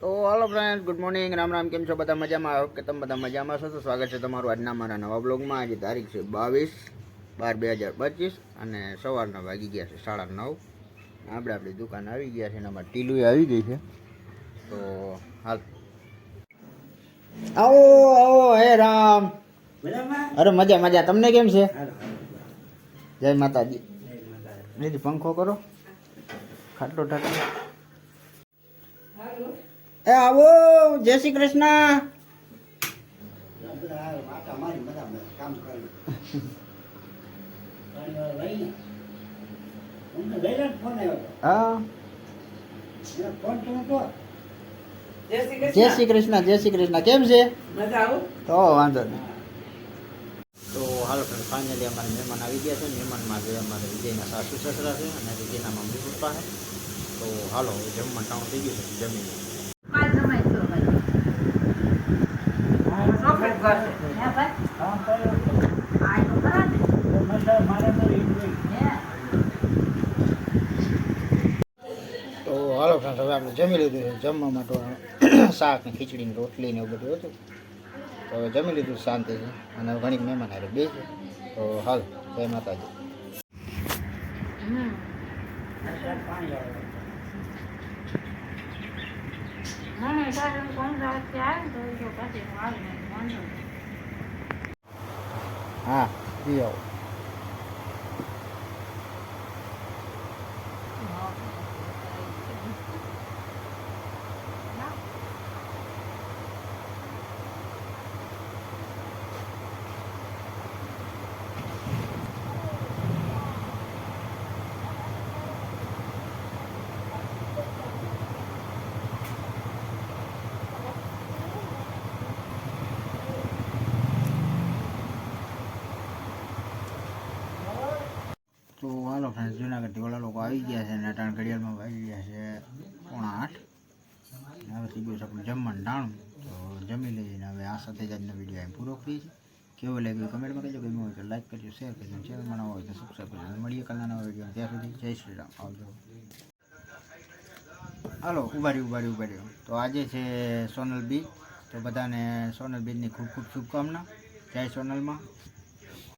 તો hello friend good morning Ram Ram કેમ છો? બધા મજામાં? ઓકે તમે બધા મજામાં છો તો સ્વાગત છે તમારું આજના મારા નવા બ્લોગમાં આજે તારીખ છે બાવીસ બાર બે હજાર પચીસ અને સવારના વાગી ગયા છે સાડા નવ. આપણે આપણી દુકાન આવી ગયા છે એનામાં ટીલું આવી ગઈ છે. તો હાલ. આવો આવો હે રામ. અરે મજા મજા. તમને કેમ છે? જય માતાજી. પંખો કરો. ખાટલો ઠાટલો એ આવો જય શ્રી કૃષ્ણ. હા. જય શ્રી કૃષ્ણ. જય શ્રી કૃષ્ણ કેમ છે? તો વાંધો નહીં. તો હાલો ફ્રેન્ડ ફાઇનલી અમારે મહેમાન આવી ગયા છે. મહેમાનમાં જે અમારે વિજયના સાસુ સસરા છે અને વિજયના મમ્મી પપ્પા છે. તો હાલો જમવાનું ટાણું થઈ ગયું છે જમીને હાલો ફ્રેન્ડ હવે આપણે જમી લીધું છે. જમવા માટે શાક ને ખીચડી ને રોટલી ને એવું બધું હતું. તો હવે જમી લીધું શાંતિ છે અને ઘણી મહેમાન હારે બે છે. તો હાલ જય માતાજી. હા પી આવો. તો હાલો ફ્રેન્ડ જૂનાગઢથી ઓલા લોકો આવી ગયા છે અને અટાણ ઘડિયાળમાં આવી ગયા છે પોણા આઠ. હવે છે આપણું જમવાનું ટાણું. તો જમી લઈને હવે આ સાથે જ આજનો વીડિયો અહીં પૂરો કરીએ છીએ. કેવો લાગ્યો કમેન્ટમાં કહેજો. ગમ્યું હોય તો લાઈક કરજો શેર કરજો ચેનલમાં નવા હોય તો સબસ્ક્રાઈબ કરજો. મળીએ કાલના નવા વીડિયો ત્યાં સુધી જય શ્રી રામ. આવજો. હાલો, ઉભારી ઉભારી ઉભારી. તો આજે છે સોનલ બીચ તો બધાને સોનલ બીજની ખૂબ ખૂબ શુભકામના. જય સોનલમાં.